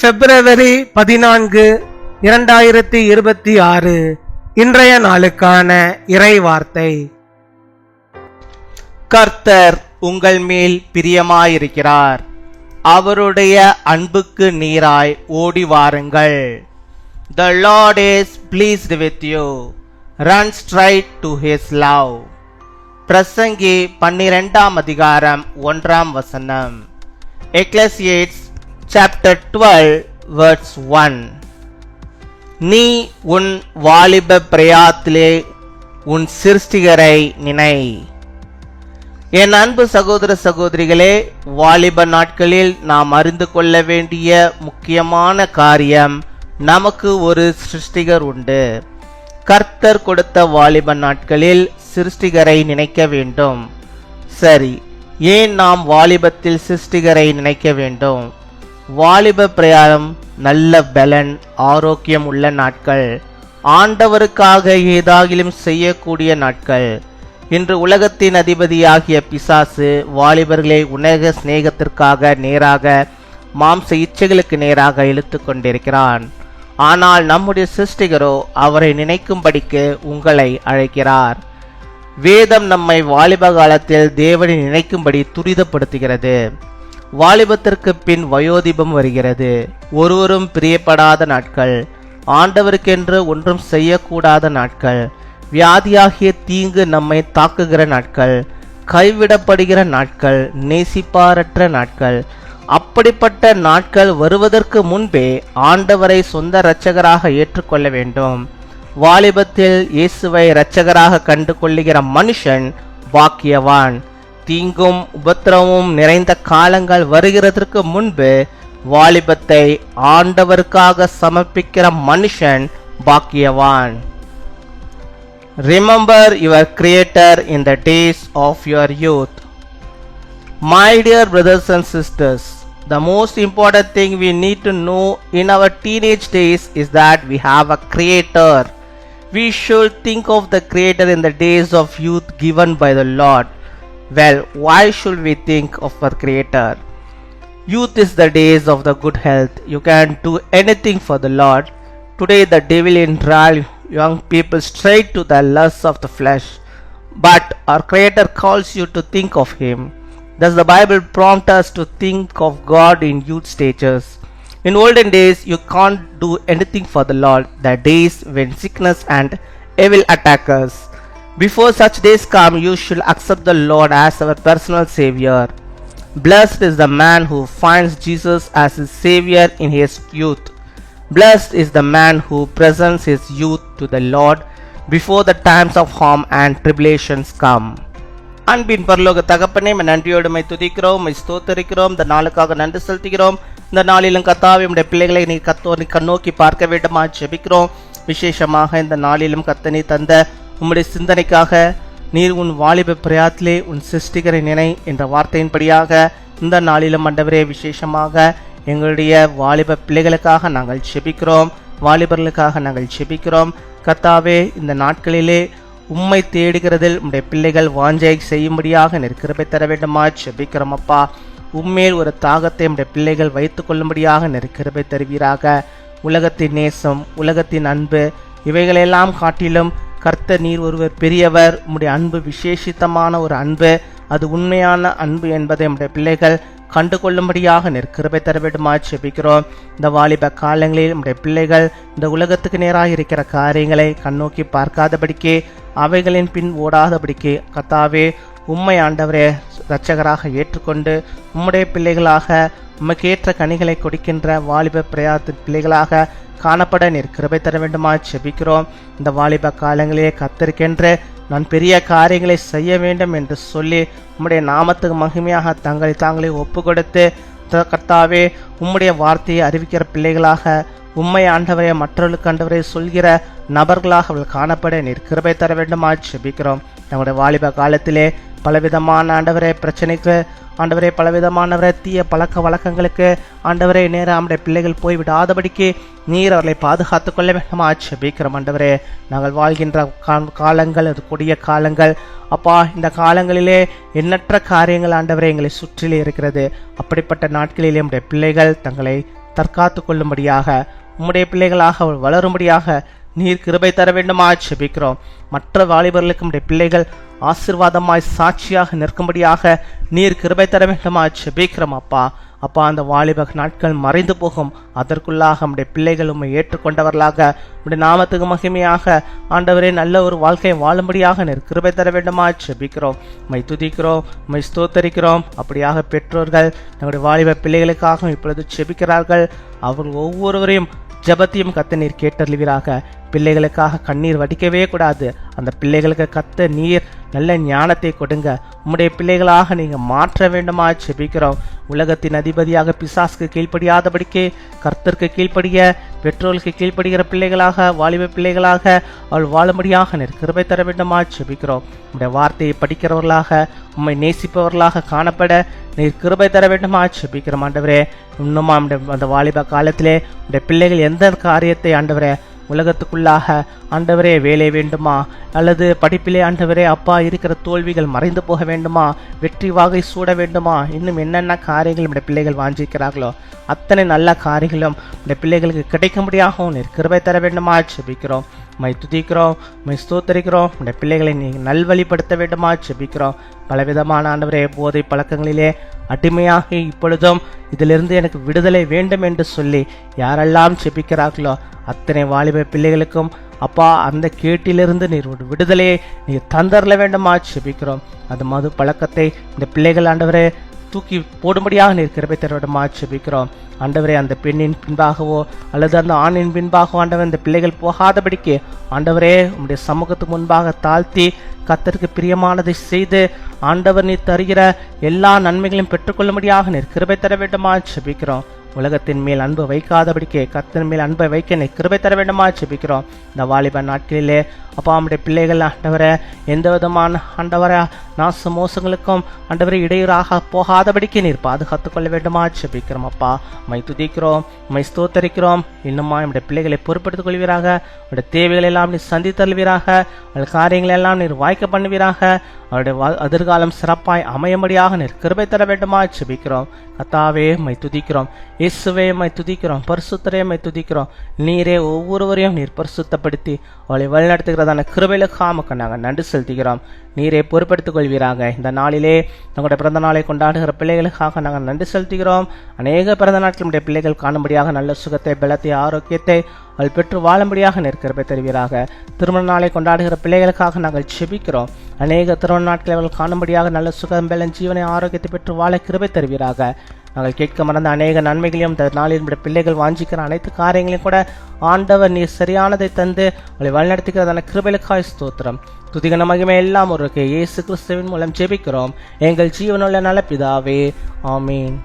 பிப்ரவரி பதினான்கு இரண்டாயிரத்தி இருபத்தி ஆறு இன்றைய நாளுக்கான இறை வார்த்தை கர்த்தர் உங்கள் மேல் பிரியமாயிருக்கிறார். அவருடைய அன்புக்கு நீராய் ஓடி வாருங்கள். The lord is pleased with you run straight to his love பிரசங்கி பன்னிரெண்டாம் அதிகாரம் ஒன்றாம் வசனம். Ecclesiastes chapter twelve verse one நீ உன் வாலிப பிரயாத்திலே உன் சிருஷ்டிகரை நினை. என் அன்பு சகோதர சகோதரிகளே வாலிப நாட்களில் நாம் அறிந்து கொள்ள வேண்டிய முக்கியமான காரியம் நமக்கு ஒரு சிருஷ்டிகர் உண்டு. கர்த்தர் கொடுத்த வாலிப நாட்களில் சிருஷ்டிகரை நினைக்க வேண்டும். சரி ஏன் நாம் வாலிபத்தில் சிருஷ்டிகரை நினைக்க வேண்டும்? வாலிப பிரயாணம் நல்ல பலன் ஆரோக்கியம் உள்ள நாட்கள் ஆண்டவருக்காக ஏதாகிலும் செய்யக்கூடிய நாட்கள். இன்று உலகத்தின் அதிபதியாகிய பிசாசு வாலிபர்களை உலக சிநேகத்திற்காக நேராக மாம்ச இச்சைகளுக்கு நேராக இழுத்து கொண்டிருக்கிறான். ஆனால் நம்முடைய சிருஷ்டிகரோ அவரை நினைக்கும்படிக்கு உங்களை அழைக்கிறார். வேதம் நம்மை வாலிப காலத்தில் தேவனை நினைக்கும்படி துரிதப்படுத்துகிறது. வாலிபத்திற்கு பின் வயோதிபம் வருகிறது. ஒருவரும் பிரியப்படாத நாட்கள் ஆண்டவருக்கென்று ஒன்றும் செய்யக்கூடாத நாட்கள் வியாதியாகிய தீங்கு நம்மை தாக்குகிற நாட்கள் கைவிடப்படுகிற நாட்கள் நேசிப்பாரற்ற நாட்கள். அப்படிப்பட்ட நாட்கள் வருவதற்கு முன்பே ஆண்டவரை சொந்த இரட்சகராக ஏற்றுக்கொள்ள வேண்டும். வாலிபத்தில் இயேசுவை இரட்சகராக கண்டு கொள்ளுகிற மனுஷன் பாக்கியவான். தீங்கும் உபத்திரமும் நிறைந்த காலங்கள் வருகிறதற்கு முன்பு வாலிபத்தை ஆண்டவருக்காக சமர்ப்பிக்கிற மனுஷன் பாக்கியவான் Remember your Creator in the days of your youth. My dear brothers and sisters, the most important thing we need to know in our teenage days is that we have a Creator. We should think of the Creator in the days of youth given by the Lord. Well, why should we think of our Creator? Youth is the days of the good health. You can do anything for the Lord. Today, the devil enthrall young people straight to the lusts of the flesh. But our Creator calls you to think of Him. Does the Bible prompt us to think of God in youth stages? In olden days, you can't do anything for the Lord. The days when sickness and evil attack us. Before such days come, you should accept the Lord as our personal Savior. Blessed is the man who finds Jesus as his Savior in his youth. Blessed is the man who presents his youth to the Lord before the times of harm and tribulations come. அன்பின் பரலோக தகப்பனே உம்மை நன்றியோடு my துதிக்கிறோம் my ஸ்தோத்தரிக்கிறோம் இந்த நாளுக்காக நன்றி செலுத்துகிறோம் இந்த நாளிலும் கத்தாவே உடைய பிள்ளைகளை நீ கத்தோரி கண்ணோக்கி பார்க்க வேண்டுமா ஜெபிக்கிறோம் விசேஷமாக இந்த நாளிலும் கத்தனை தந்த உம்முடைய சிந்தனைக்காக நீர் உன் வாலிப பிரயாத்திலே உன் சிருஷ்டிகரை நினை என்ற வார்த்தையின்படியாக இந்த நாளிலும் மண்டபரே விசேஷமாக எங்களுடைய வாலிப பிள்ளைகளுக்காக நாங்கள் செபிக்கிறோம் வாலிபர்களுக்காக நாங்கள் செபிக்கிறோம் கத்தாவே இந்த நாட்களிலே உம்மை தேடுகிறதில் உம்முடைய பிள்ளைகள் வாஞ்சை செய்யும்படியாக நெருக்கிருப்பை தர வேண்டுமா? செபிக்கிறோம் அப்பா. உம்மேல் ஒரு தாகத்தை உடைய பிள்ளைகள் வைத்துக் கொள்ளும்படியாக நெருக்கிருப்பை தருவீராக. உலகத்தின் நேசம் உலகத்தின் அன்பு இவைகளெல்லாம் காட்டிலும் கர்த்தர் நீர் ஒருவர் பெரியவர் உம்முடைய அன்பு விசேஷித்தமான ஒரு அன்பு அது உண்மையான அன்பு என்பதை நம்முடைய பிள்ளைகள் கண்டு கொள்ளும்படியாக நெற்கிருபை தர வேண்டுமா செபிக்கிறோம் இந்த வாலிப காலங்களில் நம்முடைய பிள்ளைகள் இந்த உலகத்துக்கு நேராக இருக்கிற காரியங்களை கண்ணோக்கி பார்க்காதபடிக்கு அவைகளின் பின் ஓடாதபடிக்கு கத்தாவே உம்மை ஆண்டவரே இரட்சகராக ஏற்றுக்கொண்டு உம்முடைய பிள்ளைகளாக உமக்கேற்ற கனிகளை கொடுக்கின்ற வாலிப பிரயாத்து பிள்ளைகளாக காணப்பட நீர் கிருபை தர வேண்டுமா செபிக்கிறோம். இந்த வாலிப காலங்களிலே கத்திருக்கின்ற நான் பெரிய காரியங்களை செய்ய வேண்டும் என்று சொல்லி உம்முடைய நாமத்துக்கு மகிமையாக தங்களை தாங்களை ஒப்பு கொடுத்து கர்த்தாவே உம்முடைய வார்த்தையை அறிவிக்கிற பிள்ளைகளாக உம்மை ஆண்டவரை மற்றவர்களுக்கு ஆண்டவரை சொல்கிற நபர்களாக அவள் காணப்பட நீர் கிருபை தர வேண்டுமா ஜெபிக்கிறோம். நம்முடைய வாலிப காலத்திலே பலவிதமான ஆண்டவரே பிரச்சனைக்கு ஆண்டவரே பலவிதமானவரை தீய பழக்க வழக்கங்களுக்கு ஆண்டவரே நேரம் நம்முடைய பிள்ளைகள் போய் விடாதபடிக்கு நீர் அவர்களை பாதுகாத்து கொள்ள வேண்டுமா ஜெபிக்கிறோம் ஆண்டவரே. நாங்கள் வாழ்கின்ற காலங்கள் அது கொடிய காலங்கள். அப்பா இந்த காலங்களிலே எண்ணற்ற காரியங்கள் ஆண்டவரே எங்களை சுற்றிலே இருக்கிறது. அப்படிப்பட்ட நாட்களிலே நம்முடைய பிள்ளைகள் தங்களை தற்காத்து கொள்ளும்படியாக உம்முடைய பிள்ளைகளாக வளரும்படியாக நீர் கிருபை தர வேண்டுமா செபிக்கிறோம் மற்ற வாலிபர்களுக்கு உம்முடைய பிள்ளைகள் ஆசீர்வாதமாய் சாட்சியாக நிற்கும்படியாக நீர் கிருபை தர வேண்டுமா செபிக்கிறோம் அப்பா. அப்பா அந்த வாலிப நாட்கள் மறைந்து போகும். அதற்குள்ளாக நம்முடைய பிள்ளைகள் உம்மை ஏற்றுக்கொண்டவர்களாக நம்முடைய நாமத்துக்கு மகிமையாக ஆண்டவரே நல்ல ஒரு வாழ்க்கையை வாழும்படியாக நீர் கிருபை தர வேண்டுமா செபிக்கிறோம் மை துதிக்கிறோம் மை ஸ்தோத்தரிக்கிறோம். அப்படியாக பெற்றோர்கள் நம்முடைய வாலிப பிள்ளைகளுக்காகவும் இப்பொழுது செபிக்கிறார்கள் அவர்கள் ஒவ்வொருவரையும் ஜெபத்தையும் கத்த நீர் கேட்டறிவீராக பிள்ளைகளுக்காக கண்ணீர் வடிக்கவே கூடாது. அந்த பிள்ளைகளுக்கு கத்த நீர் நல்ல ஞானத்தை கொடுங்க. உம்முடைய பிள்ளைகளாக நீங்கள் மாற்ற வேண்டுமா செபிக்கிறோம் உலகத்தின் அதிபதியாக பிசாஸ்க்கு கீழ்ப்படியாதபடிக்கே கர்த்தருக்கு கீழ்ப்படிய பெற்றோருக்கு கீழ்ப்படுகிற பிள்ளைகளாக வாலிப பிள்ளைகளாக அவள் வாழும்படியாக நீர் கிருபை தர வேண்டுமா செபிக்கிறோம் உம்முடைய வார்த்தையை படிக்கிறவர்களாக உம்மை நேசிப்பவர்களாக காணப்பட நீர் கிருபை தர வேண்டுமா செபிக்கிறோம் ஆண்டவரே இன்னும் அந்த வாலிப காலத்திலே உடைய பிள்ளைகள் எந்த காரியத்தை ஆண்டவரே உலகத்துக்குள்ளாக ஆண்டவரே வேலை வேண்டுமா? அல்லது படிப்பிலே ஆண்டவரே அப்பா இருக்கிற தோல்விகள் மறைந்து போக வேண்டுமா? வெற்றி வாகை சூட வேண்டுமா? இன்னும் என்னென்ன காரியங்கள் நம்முடைய பிள்ளைகள் வாஞ்சிக்கிறார்களோ அத்தனை நல்ல காரியங்களும் இந்த பிள்ளைகளுக்கு கிடைக்கும்படியாகவும் நீர் கிருபை தர வேண்டுமா? செபிக்கிறோம். மை துதிக்கிறோம் மை ஸ்தோத்தரிக்கிறோம். இந்த பிள்ளைகளை நீ நல்வழிப்படுத்த வேண்டுமா? செபிக்கிறோம் பலவிதமான ஆண்டவரே போதை பழக்கங்களிலே அடிமையாக இப்பொழுதும் இதிலிருந்து எனக்கு விடுதலை வேண்டும் என்று சொல்லி யாரெல்லாம் செபிக்கிறார்களோ அத்தனை வாலிப பிள்ளைகளுக்கும் அப்பா அந்த கேட்டிலிருந்து நீர் ஒரு விடுதலையை நீர் தந்தரல வேண்டுமா? செபிக்கிறோம் அந்த மது பழக்கத்தை இந்த பிள்ளைகள் ஆண்டவரே தூக்கி போடும்படியாக நீர் கிருபை தருவடமா செபிக்கிறோம். ஆண்டவரே அந்த பெண்ணின் பின்பாகவோ அல்லது அந்த ஆணின் பின்பாகவோ ஆண்டவர் இந்த பிள்ளைகள் போகாதபடிக்கு ஆண்டவரே உம்முடைய சமூகத்துக்கு முன்பாக தாழ்த்தி கத்தருக்கு பிரியமானதை செய்து ஆண்டவர் நீ தருகிற எல்லா நன்மைகளையும் பெற்றுக்கொள்ளும்படியாக நீர் கிருபை தர வேண்டுமா செபிக்கிறோம். உலகத்தின் மேல் அன்பு வைக்காதபடிக்கு கத்தின் மேல் அன்பை வைக்க நீ கிருபை தர வேண்டுமா செபிக்கிறோம். இந்த வாலிப நாட்களிலே அப்பா நம்முடைய பிள்ளைகள் ஆண்டவரை எந்த விதமான ஆண்டவரை நாச மோசங்களுக்கும் ஆண்டவரை இடையூறாக போகாதபடிக்கு நீர் பாதுகாத்துக் கொள்ள வேண்டுமா? செபிக்கிறோம் அப்பா. மை துதிக்கிறோம் மை ஸ்தோத்தரிக்கிறோம். இன்னுமா நம்முடைய பிள்ளைகளை பொறுப்படுத்திக் கொள்வீராக. அவருடைய தேவைகள் எல்லாம் நீர் சந்தித்தல்வீராக அவருடைய காரியங்களை எல்லாம் நீர் வாய்க்க பண்ணுவீராக. அவருடைய எதிர்காலம் சிறப்பாய் அமையும்படியாக நீர் கிருபை தர வேண்டுமா? செபிக்கிறோம் கத்தாவே மை துதிக்கிறோம். இயேசுவே மை துதிக்கிறோம். பரிசுத்தரே மை துதிக்கிறோம். நீரே ஒவ்வொருவரையும் நீர் பரிசுத்தப்படுத்தி அவளை வழிநடத்துகிறதான கிருபைகளுக்காக நாங்கள் நன்றி செலுத்துகிறோம். நீரை பொறுப்படுத்திக் கொள்வீராக. இந்த நாளிலே தங்களுடைய பிறந்த நாளை கொண்டாடுகிற பிள்ளைகளுக்காக நாங்கள் நன்றி செலுத்துகிறோம். அநேக பிறந்த நாட்கள் நம்முடைய பிள்ளைகள் காணும்படியாக நல்ல சுகத்தை பலத்தை ஆரோக்கியத்தை அவள் பெற்று வாழும்படியாக நிற்கிறப்பை தருவீராக. திருமண நாளை கொண்டாடுகிற பிள்ளைகளுக்காக நாங்கள் செபிக்கிறோம். அநேக திருமண நாட்களை அவள் காணும்படியாக நல்ல சுகம் பலன் ஜீவனை ஆரோக்கியத்தை பெற்று வாழ கிருபை தருவீராக. நாங்கள் கேட்க மறந்த அநேக நன்மைகளையும் இந்த நாளில் நம்முடைய பிள்ளைகள் வாஞ்சிக்கிற அனைத்து காரியங்களையும் கூட ஆண்டவர் நீர் சரியானதை தந்து அவளை வழிநடத்துகிறதான கிருபைகளுக்காய் ஸ்தோத்திரம். துதிகன மகிமை எல்லாம் ஒரு இயேசு கிறிஸ்துவின் மூலம் ஜெபிக்கிறோம். எங்கள் ஜீவனுள்ள நல பிதாவே ஆமீன்.